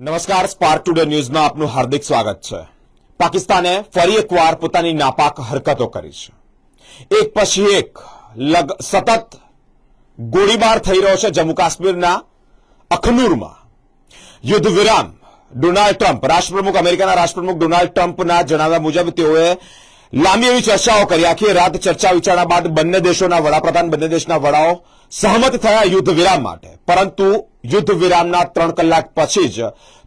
નમસ્કાર spark today ન્યૂઝમાં આપનું હાર્દિક સ્વાગત છે. પાકિસ્તાને ફરી એકવાર પોતાની નાપાક હરકતો કરી છે. એક પછી એક લગ, સતત ગોળીબાર થઈ રહ્યો છે જમ્મુ કાશ્મીરના અખનૂરમાં. યુદ્ધ વિરામ, ડોનાલ્ડ ટ્રમ્પ, રાષ્ટ્રપ્રમુખ, અમેરિકાના રાષ્ટ્રપ્રમુખ ડોનાલ્ડ ટ્રમ્પના જણાવ્યા મુજબ તેઓએ લાંબી એવી ચર્ચાઓ કરી. આખી રાત ચર્ચા વિચારણા બાદ બંને દેશોના વડાપ્રધાન, બંને દેશના વડાઓ સહમત થયા યુદ્ધ વિરામ માટે. પરંતુ યુદ્ધ વિરામના ત્રણ કલાક પછી જ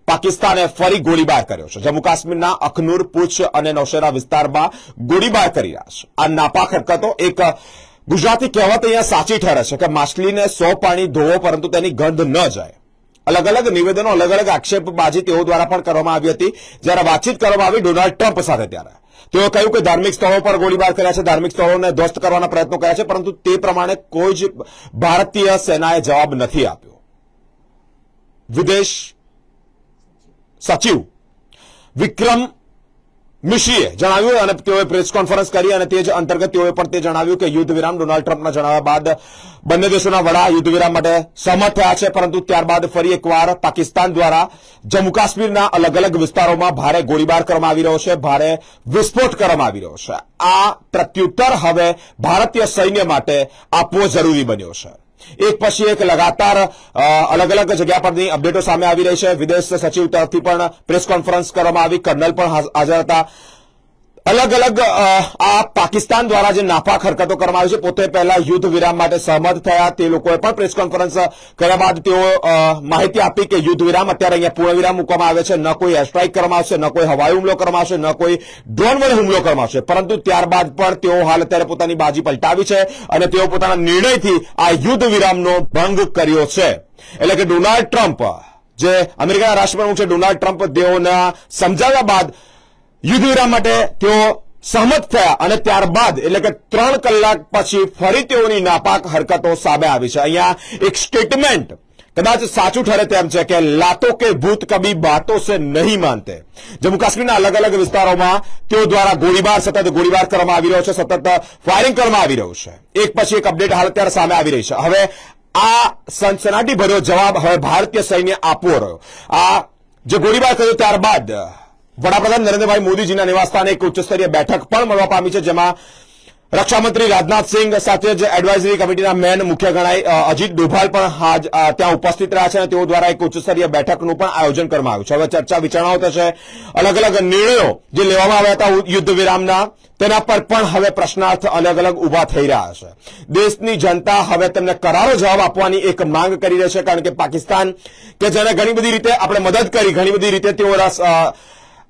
પાકિસ્તાને ફરી ગોળીબાર કર્યો છે. જમ્મુ કાશ્મીરના અખનૂર, પૂછ અને નૌશેરા વિસ્તારમાં ગોળીબાર કરી રહ્યા છે. આ નાપાક હરકતો એક ગુજરાતી કહેવત અહીંયા સાચી ઠરે છે કે માછલીને સો પાણી ધોવો પરંતુ તેની ગંધ ન જાય. અલગ અલગ નિવેદનો અલગ અલગ આક્ષેપબાજી તેઓ દ્વારા પણ કરવામાં આવી હતી. જ્યારે વાતચીત કરવામાં આવી ડોનાલ્ડ ટ્રમ્પ સાથે ત્યારે. તેઓ કહ્યું કે ધાર્મિક સ્થળો પર ગોળીબાર કર્યા છે, ધાર્મિક સ્થળોને ધ્વસ્ત કરવાના પ્રયત્નો કર્યા છે, પરંતુ તે પ્રમાણે કોઈ જ ભારતીય સેનાએ જવાબ નથી આપ્યો. વિદેશ સચિવ વિક્રમ મિશ્રીએ જણાવ્યું અને તેઓએ પ્રેસ કોન્ફરન્સ કરી અને તે જ અંતર્ગત તેઓએ પણ તે જણાવ્યું કે યુદ્ધ વિરામ ડોનાલ્ડ ટ્રમ્પના જણાવ્યા બાદ બંને દેશોના વડા યુદ્ધ વિરામ માટે સહમત થયા છે, પરંતુ ત્યારબાદ ફરી એકવાર પાકિસ્તાન દ્વારા જમ્મુ કાશ્મીરના અલગ અલગ વિસ્તારોમાં ભારે ગોળીબાર કરવામાં આવી રહ્યો છે, ભારે વિસ્ફોટ કરવામાં આવી રહ્યો છે. આ પ્રત્યુત્તર હવે ભારતીય સૈન્ય માટે આપવો જરૂરી બન્યો છે. એક પછી એક લગાતાર અલગ અલગ જગ્યા પરની અપડેટો સામે આવી રહી છે. વિદેશ સચિવ તરફથી પણ પ્રેસ કોન્ફરન્સ કરવામાં આવી. કર્નલ પણ હાજર હતા. અલગ અલગ આ પાકિસ્તાન દ્વારા જે નાપાક હરકતો કરવામાં આવી છે, પોતે પહેલા યુદ્ધ વિરામ માટે સહમત થયા. તે લોકોએ પણ પ્રેસ કોન્ફરન્સ કર્યા બાદ તેઓ માહિતી આપી કે યુદ્ધ વિરામ અત્યારે અહીંયા પૂર્ણ વિરામ મૂકવામાં આવે છે. ન કોઈ એર કરવામાં આવશે, ન કોઈ હવાઈ હુમલો કરવામાં આવશે, ન કોઈ ડ્રોન વડે હુમલો કરવામાં આવશે. પરંતુ ત્યારબાદ પણ તેઓ હાલ અત્યારે પોતાની બાજી પલટાવી છે અને તેઓ પોતાના નિર્ણયથી આ યુદ્ધ વિરામનો ભંગ કર્યો છે. એટલે કે ડોનાલ્ડ ટ્રમ્પ, જે અમેરિકાના રાષ્ટ્રપ્રમુખ છે, ડોનાલ્ડ ટ્રમ્પ તેઓના સમજાવ્યા બાદ યુદ્ધ વિરામ માટે તેઓ સહમત થયા અને ત્યારબાદ એટલે કે ત્રણ કલાક પછી ફરી તેઓની નાપાક હરકતો સામે આવી છે. અહીંયા એક સ્ટેટમેન્ટ કદાચ સાચું ઠરે તેમ છે કે લાતો કે ભૂત કભી બાતો સે નહીં માનતે. જમ્મુ કાશ્મીરના અલગ અલગ વિસ્તારોમાં તેઓ દ્વારા ગોળીબાર, સતત ગોળીબાર કરવામાં આવી રહ્યો છે, સતત ફાયરિંગ કરવામાં આવી રહ્યું છે. એક પછી એક અપડેટ હાલ અત્યારે સામે આવી રહી છે. હવે આ સનસનાટી ભર્યો જવાબ હવે ભારતીય સૈન્ય આપવો રહ્યો. આ જે ગોળીબાર કર્યો ત્યારબાદ વડાપ્રધાન નરેન્દ્રભાઈ મોદીજીના નિવાસસ્થાને એક ઉચ્ચસ્તરીય બેઠક પણ મળવા પામી છે, જેમાં રક્ષામંત્રી રાજનાથસિંહ સાથે જ એડવાઇઝરી કમિટીના મેન મુખ્ય ગણાય અજીત ડોભાલ પણ ત્યાં ઉપસ્થિત રહ્યા છે અને તેઓ દ્વારા એક ઉચ્ચસ્તરીય બેઠકનું પણ આયોજન કરવામાં આવ્યું છે. હવે ચર્ચા વિચારણાઓ થશે. અલગ અલગ નિર્ણયો જે લેવામાં આવ્યા હતા યુદ્ધ વિરામના, તેના પર પણ હવે પ્રશ્નાર્થ અલગ અલગ ઊભા થઈ રહ્યા છે. દેશની જનતા હવે તેમને કરારો જવાબ આપવાની એક માંગ કરી રહી છે, કારણ કે પાકિસ્તાન, કે જેને ઘણી બધી રીતે આપણે મદદ કરી, ઘણી બધી રીતે તેઓ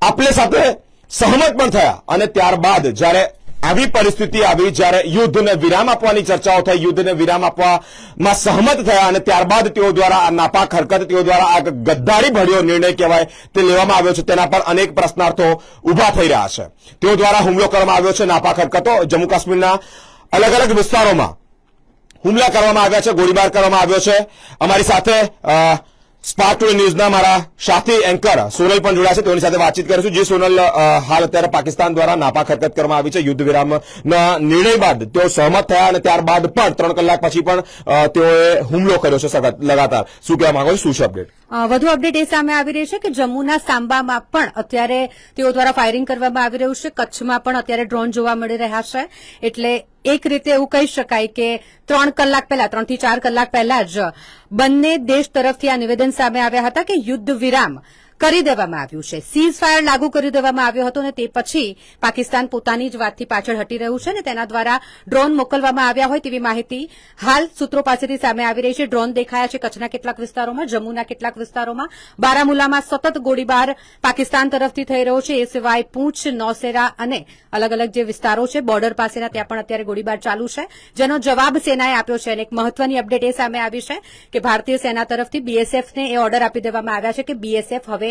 આપલે સાથે સહમત પણ થયા. અને ત્યારબાદ જ્યારે આવી પરિસ્થિતિ આવી, જ્યારે યુદ્ધને વિરામ આપવાની ચર્ચાઓ થઈ, યુદ્ધને વિરામ આપવામાં સહમત થયા અને ત્યારબાદ તેઓ દ્વારા આ નાપાક હરકત, તેઓ દ્વારા આ ગદ્દારી ભર્યો નિર્ણય કહેવાય તે લેવામાં આવ્યો છે. તેના પર અનેક પ્રશ્નાર્થો ઊભા થઈ રહ્યા છે. તેઓ દ્વારા હુમલો કરવામાં આવ્યો છે નાપાક હરકતો. જમ્મુ કાશ્મીરના અલગ અલગ વિસ્તારોમાં હુમલા કરવામાં આવ્યા છે, ગોળીબાર કરવામાં આવ્યો છે. અમારી સાથે સ્પાર્ક ટુડે ન્યૂઝના મારા સાથી, એન્કર સોનલ પણ જોડાયા છે. તેઓની સાથે વાતચીત કરીશું. જે સોનલ હાલ અત્યારે પાકિસ્તાન દ્વારા નાપાક હરકત કરવામાં આવી છે. યુદ્ધ વિરામના નિર્ણય બાદ તેઓ સહમત થયા અને ત્યારબાદ પણ ત્રણ કલાક પછી પણ તેઓએ હુમલો કર્યો છે લગાતાર. શું કહેવા માંગો છો? શું છે અપડેટ વધુ અપડેટ એ સામે આવી રહી છે કે જમ્મુના સાંબામાં પણ અત્યારે તેઓ દ્વારા ફાયરિંગ કરવામાં આવી રહ્યું છે. કચ્છમાં પણ અત્યારે ડ્રોન જોવા મળી રહ્યા છે. એટલે એક રીતે એવું કહી શકાય કે ત્રણ કલાક પહેલા ત્રણથી ચાર કલાક પહેલા જ બંને દેશ તરફથી આ નિવેદન સામે આવ્યા હતા કે યુદ્ધ વિરામ કરી દેવામાં આવ્યું છે. સીઝ ફાયર લાગુ કરી દેવામાં આવ્યો હતો અને તે પછી પાકિસ્તાન પોતાની જ વાતથી પાછળ હટી રહ્યું છે અને તેના દ્વારા ડ્રોન મોકલવામાં આવ્યા હોય તેવી માહિતી હાલ સૂત્રો પાસેથી સામે આવી રહી છે. ડ્રોન દેખાયા છે કચ્છના કેટલાક વિસ્તારોમાં, જમ્મુના કેટલાક વિસ્તારોમાં. બારામુલામાં સતત ગોળીબાર પાકિસ્તાન તરફથી થઈ રહ્યો છે. એ સિવાય પૂંછ, નૌસેરા અને અલગ અલગ જે વિસ્તારો છે, બોર્ડર પાસેના ત્યાં પણ અત્યારે ગોળીબાર ચાલુ છે. જેનો જવાબ સેનાએ આપ્યો છે અને એક મહત્વની અપડેટ એ સામે આવી છે કે ભારતીય સેના તરફથી બીએસએફને એ ઓર્ડર આપી દેવામાં આવ્યા છે કે બીએસએફ હવે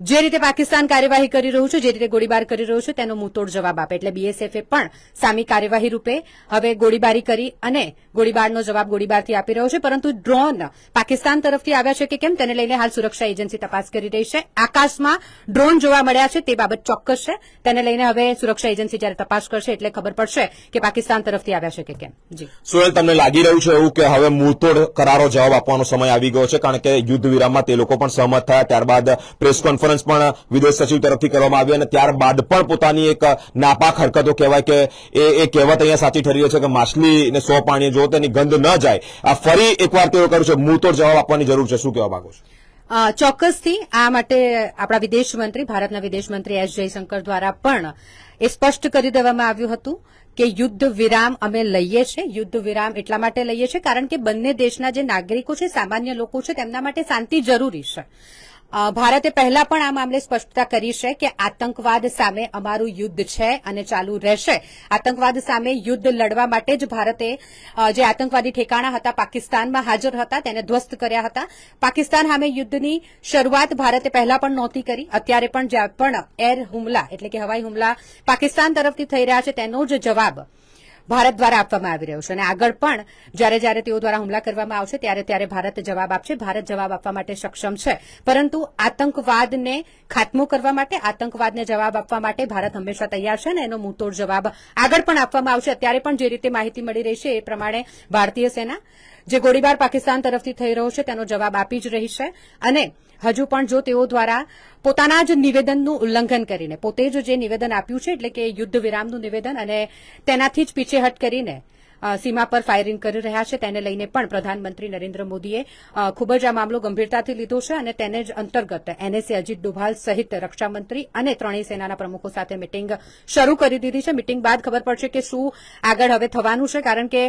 જે રીતે પાકિસ્તાન કાર્યવાહી કરી રહ્યું છે, જે રીતે ગોળીબાર કરી રહ્યું છે, તેનો મુંતોડ જવાબ આપે. એટલે બીએસએફે પણ સામી કાર્યવાહી રૂપે હવે ગોળીબારી કરી અને ગોળીબારનો જવાબ ગોળીબારથી આપી રહ્યો છે. પરંતુ ડ્રોન પાકિસ્તાન તરફથી આવ્યા છે કે કેમ, તેને લઈને હાલ સુરક્ષા એજન્સી તપાસ કરી રહી છે. આકાશમાં ડ્રોન જોવા મળ્યા છે, તે બાબત ચોક્કસ છે. તેને લઈને હવે સુરક્ષા એજન્સી જ્યારે તપાસ કરશે, એટલે ખબર પડશે કે પાકિસ્તાન તરફથી આવ્યા છે કે કેમ. જી. તમને લાગી રહ્યું છે એવું કે હવે મુતોડ કરારો જવાબ આપવાનો સમય આવી ગયો છે, કારણ કે યુદ્ધ વિરામમાં તે લોકો પણ સહમત થયા. ત્યારબાદ પ્રેસ કોન્ફરન્સ પણ વિદેશ સચિવ તરફથી કરવામાં આવી અને ત્યારબાદ પણ પોતાની એક નાપાક હરકતો કહેવાય કે એ એ કહેવત અહીંયા સાચી ઠરી રહી છે કે માછલીને સો પાણી જો તેની ગંધ ન જાય, આ ફરી એકવાર તેઓ કર્યું છે મૂળતોડ જવાબ આપવાની જરૂર છે. શું કહેવા માંગુ છું? ચોક્કસથી આ માટે આપણા વિદેશ મંત્રી, ભારતના વિદેશ મંત્રી એસ જયશંકર દ્વારા પણ એ સ્પષ્ટ કરી દેવામાં આવ્યું હતું કે યુદ્ધ વિરામ અમે લઈએ છીએ યુદ્ધ વિરામ એટલા માટે લઈએ છીએ કારણ કે બંને દેશના જે નાગરિકો છે, સામાન્ય લોકો છે, તેમના માટે શાંતિ જરૂરી છે. ભારતે પહેલા પણ આ મામલે સ્પષ્ટતા કરી છે કે આતંકવાદ સામે અમારું યુદ્ધ છે અને ચાલુ રહેશે. આતંકવાદ સામે યુદ્ધ લડવા માટે જ ભારતે જે આતંકવાદી ઠેકાણા હતા, પાકિસ્તાનમાં હાજર હતા, તેને ધ્વસ્ત કર્યા હતા. પાકિસ્તાન સામે યુદ્ધની શરૂઆત ભારતે પહેલા પણ નહોતી કરી. અત્યારે પણ જ્યાં પણ એર હુમલા, એટલે કે હવાઈ હુમલા પાકિસ્તાન તરફથી થઈ રહ્યા છે, તેનો જ જવાબ ભારત દ્વારા આપવામાં આવી રહ્યો છે. અને આગળ પણ જ્યારે જ્યારે તેઓ દ્વારા હુમલા કરવામાં આવશે, ત્યારે ત્યારે ભારત જવાબ આપશે. ભારત જવાબ આપવા માટે સક્ષમ છે. પરંતુ આતંકવાદને ખાત્મો કરવા માટે, આતંકવાદને જવાબ આપવા માટે ભારત હંમેશા તૈયાર છે અને એનો મુંતોડ જવાબ આગળ પણ આપવામાં આવશે. અત્યારે પણ જે રીતે માહિતી મળી રહી છે એ પ્રમાણે ભારતીય સેના જે ગોળીબાર પાકિસ્તાન તરફથી થઈ રહ્યો છે, તેનો જવાબ આપી જ રહી છે. અને હજુ પણ જો તેઓ દ્વારા પોતાના જ નિવેદનનું ઉલ્લંઘન કરીને, પોતે જ જે નિવેદન આપ્યું છે, એટલે કે યુદ્ધ વિરામનું નિવેદન અને તેનાથી જ પીછેહટ કરીને સીમા પર ફાયરિંગ કરી રહ્યા છે. તેને લઈને પણ પ્રધાનમંત્રી નરેન્દ્ર મોદીએ ખૂબ જ આ મામલો ગંભીરતાથી લીધો છે અને તેને જ અંતર્ગત એનએસએ અજીત ડોભાલ સહિત રક્ષામંત્રી અને ત્રણેય સેનાના પ્રમુખો સાથે મિટિંગ શરૂ કરી દીધી છે. મિટિંગ બાદ ખબર પડશે કે શું આગળ હવે થવાનું છે, કારણ કે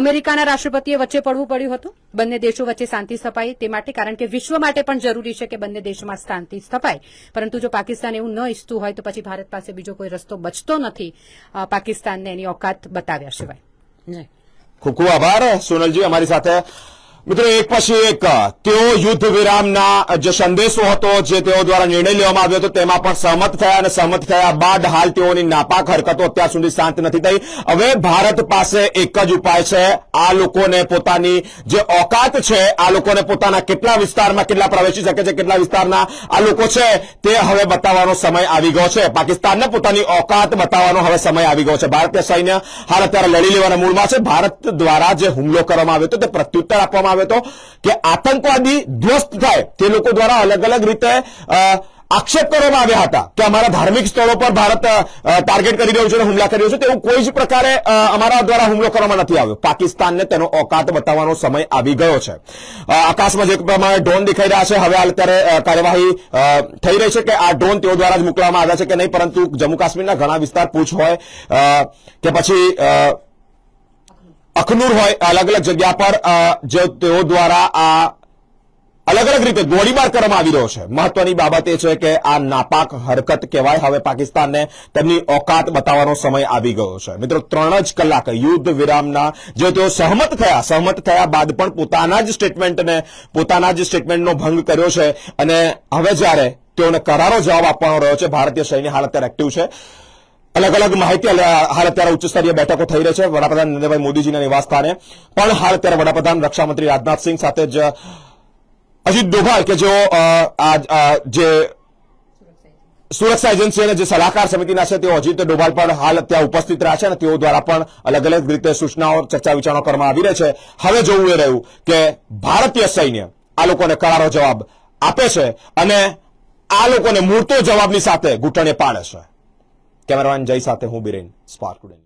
અમેરિકાના રાષ્ટ્રપતિએ વચ્ચે પડવું પડ્યું હતું. બંને દેશો વચ્ચે શાંતિ સ્થપાય તે માટે, કારણ કે વિશ્વ માટે પણ જરૂરી છે કે બંને દેશોમાં શાંતિ સ્થપાય. પરંતુ જો પાકિસ્તાન એવું ન ઈચ્છતું હોય તો પછી ભારત પાસે બીજો કોઈ રસ્તો બચતો નથી પાકિસ્તાનને એની ઓકાત બતાવ્યા સિવાય. ખૂબ ખૂબ આભાર સોનલજી અમારી સાથે મિત્રો, એક પછી એક, તેઓ યુદ્ધ વિરામના જે સંદેશો હતો, જે તેઓ દ્વારા નિર્ણય લેવામાં આવ્યો હતો, તેમાં પણ સહમત થયા અને સહમત થયા બાદ હાલ તેઓની નાપાક હરકતો અત્યાર સુધી શાંત નથી થઈ. હવે ભારત પાસે એક જ ઉપાય છે. આ લોકોને પોતાની જે ઓકાત છે, આ લોકોને પોતાના કેટલા વિસ્તારમાં કેટલા પ્રવેશી શકે છે, કેટલા વિસ્તારના આ લોકો છે, તે હવે બતાવવાનો સમય આવી ગયો છે. પાકિસ્તાનને પોતાની ઓકાત બતાવવાનો હવે સમય આવી ગયો છે. ભારતીય સૈન્ય હાલ અત્યારે લડી લેવાના મૂળમાં છે. ભારત દ્વારા જે હુમલો કરવામાં આવ્યો હતો, તે પ્રત્યુત્તર આપવામાં આવ્યો હતો કે આતંકવાદી ધ્વસ્ત થાય, તે લોકો દ્વારા અલગ અલગ રીતે આક્ષેપ કરવામાં આવ્યા હતા કે અમારા ધાર્મિક સ્થળો પર ભારત ટાર્ગેટ કરી રહ્યું છે અને હુમલા કરી રહ્યું છે, તેવું કોઈ જ પ્રકારે અમારા દ્વારા હુમલો કરવામાં નથી આવ્યો. પાકિસ્તાનને તેનો ઓકાત બતાવવાનો સમય આવી ગયો છે. આકાશમાં જે પ્રમાણે ડ્રોન દેખાઈ રહ્યા છે, હવે અત્યારે કાર્યવાહી થઈ રહી છે કે આ ડ્રોન તેઓ દ્વારા જ મોકલવામાં આવ્યા છે કે નહીં, પરંતુ જમ્મુ કાશ્મીરના ઘણા વિસ્તાર પૂછ હોય કે પછી અખનૂર હોય, અલગ અલગ જગ્યા પર જે તેઓ દ્વારા આ અલગ અલગ રીતે ગોળીબાર કરવામાં આવી રહ્યો છે. મહત્વની બાબત એ છે કે આ નાપાક હરકત કહેવાય. હવે પાકિસ્તાનને તેમની ઓકાત બતાવવાનો સમય આવી ગયો છે. મિત્રો, ત્રણ જ કલાક યુદ્ધ વિરામના જે તેઓ સહમત થયા સહમત થયા બાદ પણ પોતાના જ સ્ટેટમેન્ટને, પોતાના જ સ્ટેટમેન્ટનો ભંગ કર્યો છે અને હવે જ્યારે તેઓને કરારો જવાબ આપવાનો રહ્યો છે, ભારતીય સૈન્ય હાલ અત્યારે એક્ટિવ છે. અલગ અલગ માહિતી હાલ અત્યારે ઉચ્ચ સ્તરીય બેઠકો થઈ રહી છે. વડાપ્રધાન નરેન્દ્રભાઈ મોદીજીના નિવાસ સ્થાને પણ હાલ અત્યારે વડાપ્રધાન રક્ષામંત્રી રાજનાથસિંહ સાથે જ, અજીત ડોભાલ કે જેઓ જે સુરક્ષા એજન્સી અને જે સલાહકાર સમિતિના છે, તેઓ અજીત ડોભાલ પણ હાલ ત્યાં ઉપસ્થિત રહ્યા છે અને તેઓ દ્વારા પણ અલગ અલગ રીતે સૂચનાઓ, ચર્ચા વિચારણા કરવામાં આવી રહી છે. હવે જોવું એ રહ્યું કે ભારતીય સૈન્ય આ લોકોને કરારો જવાબ આપે છે અને આ લોકોને મૂળતો જવાબની સાથે ઘૂંટણે પાડે છે. કેમેરામેન જય સાથે હું બિરેન સ્પાર્ક ટુડે